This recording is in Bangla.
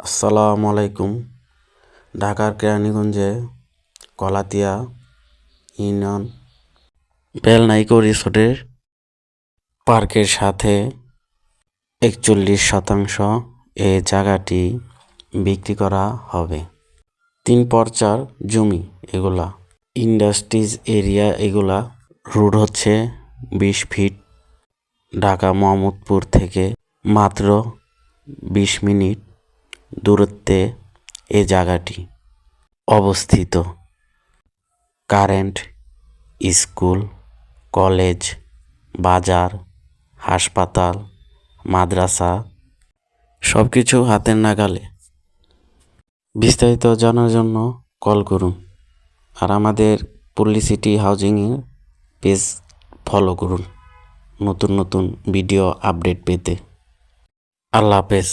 আসসালামু আলাইকুম। ঢাকার কেরানীগঞ্জে কলাতিয়া ইউনিয়ন বেলনাইকো রিসোর্টের পার্কের সাথে একচল্লিশ শতাংশ এ জায়গাটি বিক্রি করা হবে। তিন পর্চার জমি এগুলা। ইন্ডাস্ট্রিজ এরিয়া এগুলা। রুট হচ্ছে বিশ ফিট। ঢাকা মোহাম্মদপুর থেকে মাত্র বিশ মিনিট। দূরত্বে এ জায়গাটি অবস্থিত। কারেন্ট, স্কুল, কলেজ, বাজার, হাসপাতাল, মাদ্রাসা সব কিছু হাতের নাগালে। বিস্তারিত জানার জন্য কল করুন আর আমাদের পল্লিসিটি হাউজিংয়ের পেজ ফলো করুন। নতুন নতুন ভিডিও আপডেট পেতে। আল্লাহ হাফেজ।